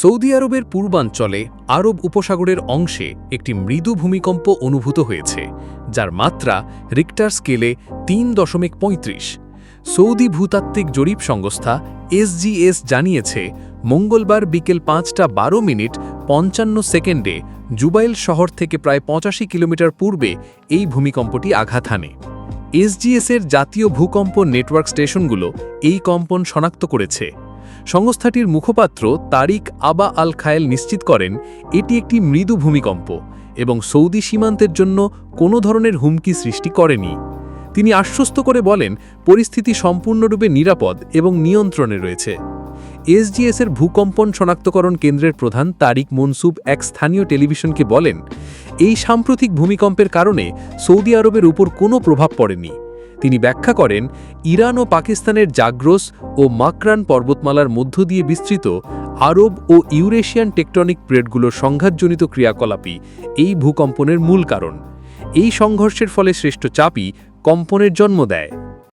Saudi আরবের পূর্বাঞ্চলে আরব উপসাগরের অংশে একটি মৃদু ভূমিকম্প অনুভূত হয়েছে, যার মাত্রা রিক্টার স্কেলে তিন দশমিক পঁয়ত্রিশ। সৌদি ভূতাত্ত্বিক জরিপ সংস্থা এসজিএস জানিয়েছে, মঙ্গলবার বিকেল পাঁচটা বারো মিনিট পঞ্চান্ন সেকেন্ডে জুবাইল শহর থেকে প্রায় পঁচাশি কিলোমিটার পূর্বে এই ভূমিকম্পটি আঘাত হানে। এসজিএসের জাতীয় ভূকম্প নেটওয়ার্ক স্টেশনগুলো এই কম্পন শনাক্ত করেছে। সংস্থাটির মুখপাত্র তারিক আবা আল খায়েল নিশ্চিত করেন, এটি একটি মৃদু ভূমিকম্প এবং সৌদি সীমান্তের জন্য কোনো ধরনের হুমকি সৃষ্টি করেনি। তিনি আশ্বস্ত করে বলেন, পরিস্থিতি সম্পূর্ণরূপে নিরাপদ এবং নিয়ন্ত্রণে রয়েছে। এসজিএসের ভূকম্পন শনাক্তকরণ কেন্দ্রের প্রধান তারিক মনসুব এক স্থানীয় টেলিভিশনকে বলেন, এই সাম্প্রতিক ভূমিকম্পের কারণে সৌদি আরবের উপর কোনো প্রভাব পড়েনি। তিনি ব্যাখ্যা করেন, ইরান ও পাকিস্তানের জাগ্রোস ও মাকরান পর্বতমালার মধ্য দিয়ে বিস্তৃত আরব ও ইউরেশিয়ান টেকটনিক প্লেটগুলোর সংঘাতজনিত ক্রিয়াকলাপই এই ভূকম্পনের মূল কারণ। এই সংঘর্ষের ফলে সৃষ্ট চাপই কম্পনের জন্ম দেয়।